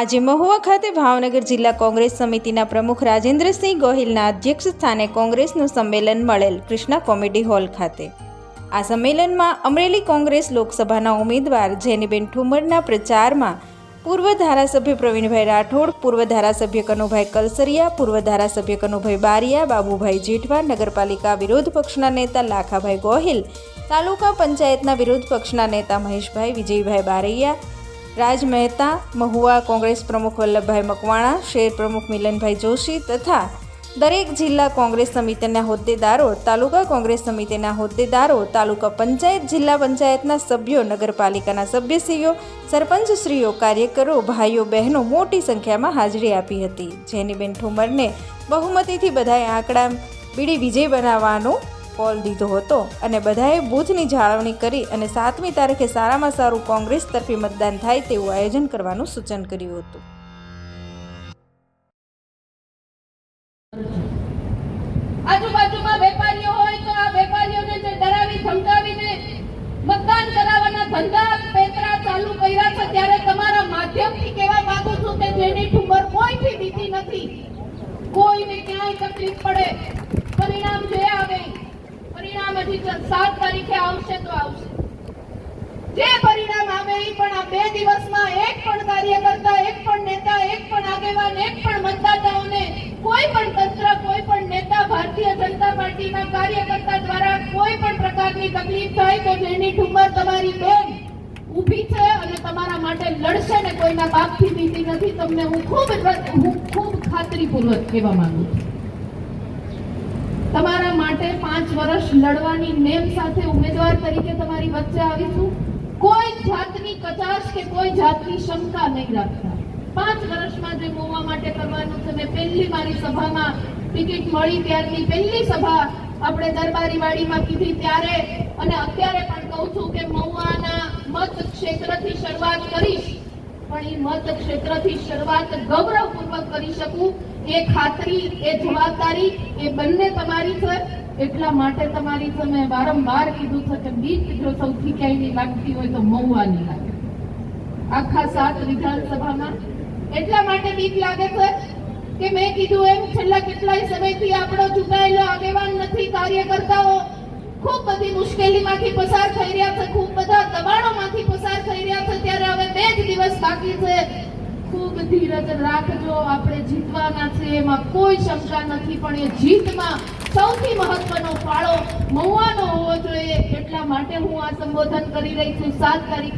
આજે મહુવા ખાતે ભાવનગર જિલ્લા કોંગ્રેસ સમિતિના પ્રમુખ રાજેન્દ્રસિંહ ગોહિલના અધ્યક્ષ સ્થાને કોંગ્રેસનું સંમેલન મળેલ કૃષ્ણા કોમેડી હોલ ખાતે. આ સંમેલનમાં અમરેલી કોંગ્રેસ લોકસભાના ઉમેદવાર જેનીબેન ઠુમરના પ્રચારમાં પૂર્વ ધારાસભ્ય પ્રવીણભાઈ રાઠોડ, પૂર્વ ધારાસભ્ય કનુભાઈ કલસરિયા, પૂર્વ ધારાસભ્ય કનુભાઈ બારિયા, બાબુભાઈ જેઠવા, નગરપાલિકા વિરોધ પક્ષના નેતા લાખાભાઈ ગોહિલ, તાલુકા પંચાયતના વિરોધ પક્ષના નેતા મહેશભાઈ, વિજયભાઈ બારૈયા રાજ મહેતા, મહુવા કોંગ્રેસ પ્રમુખ વલ્લભભાઈ મકવાણા શેર પ્રમુખ મિલનભાઈ જોશી તથા દરેક જિલ્લા કોંગ્રેસ સમિતિના હોદ્દેદારો, તાલુકા કોંગ્રેસ સમિતિના હોદ્દેદારો, તાલુકા પંચાયત, જિલ્લા પંચાયતના સભ્યો, નગરપાલિકાના સભ્યશ્રીઓ, સરપંચશ્રીઓ, કાર્યકરો, ભાઈઓ, બહેનો મોટી સંખ્યામાં હાજરી આપી હતી. જેનીબેન ઠુમરને બહુમતીથી બધાએ આંકડા બીડી વિજય બનાવવાનો કોલ દીધો હતો અને બધાએ બૂથની જાળવણી કરી અને સાતમી તારીખે સારામાં સારું કોંગ્રેસ તરફી મતદાન થાય તેવું આયોજન કરવાનું સૂચન કર્યું હતું. આજુબાજુમાં વેપારીઓ કરાવવાના ચાલુ કર્યા છે, ત્યારે તમારા માધ્યમથી કહેવા માંગુ છું કે જેની ઠુમર કોઈથી બીતી નથી. કોઈને ક્યાંય તકલીફ પડે, પરિણામ જે આવે. પરિણામ હજી સાત તારીખે આવશે તો આવશે. જે પરિણામ આવે એ પણ આ બે દિવસમાં એક પણ કાર્યકર્તા, એક પણ નેતા, એક પણ આગેવાન, એક પણ મતદાતાઓને કોઈ પણ તંત્ર, કોઈ પણ નેતા ભારતીય જનતા પાર્ટીના કાર્યકર્તા દ્વારા કોઈ પણ પ્રકારની તકલીફ થાય તો જેની ઠુમર તમારી બેન ઊભી છે અને તમારા માટે લડશે ને કોઈના બાપથી બીતી નથી, તમને હું ખૂબ હું ખૂબ ખાતરીપૂર્વક કહેવા માંગુ છું. તમારા માટે પાંચ વર્ષ લડવાની નેમ સાથે ઉમેદવાર તરીકે તમારી વચ્ચે આવીશું. કોઈ જાતની કચાશ કે કોઈ જાતની શંકા નહીં રાખતા. પાંચ વર્ષમાં જે મોવા માટે કરવાનું છે, મેં પહેલી મારી સભામાં ટિકિટ મળી ત્યારની પહેલી સભા આપણે દરબારી વાડીમાં કીધી ત્યારે. અને અત્યારે પણ કહું છું કે મહુવાના મત ક્ષેત્રથી શરૂઆત કરીશ. પણ એ મત ક્ષેત્રથી શરૂઆત ગૌરવપૂર્વક કરી શકું. એ ખાતરી, એ જવાબદારી, એ બંને તમારી છે. એટલા માટે તમારી છે મેં વારંવાર કીધું છે કે બીક જો સૌથી ક્યાંયની લાગતી હોય તો મહુવાની લાગે. આખા સાત વિધાનસભામાં એટલા માટે બીક લાગે છે કે મેં કીધું એમ, છેલ્લા કેટલાય સમયથી આપણો ચૂંટાયેલો આગેવાન નથી, કાર્યકર્તાઓ ખૂબ બધી મુશ્કેલીમાંથી પસાર થઈ રહ્યા છે, ખૂબ બધા દબાણોમાંથી પસાર થઈ રહ્યા છે ત્યારે હવે બે જ દિવસ બાકી છે ખૂબ ધીરજ રાખજો. આપણે જીતવાના છે. એમાં કોઈ શંકા નથી, પણ એ જીતમાં સૌથી મહત્વનો ફાળો મહુવાનો હોવો જોઈએ. એટલા માટે હું આ સંબોધન કરી રહી છું. સાત તારીખ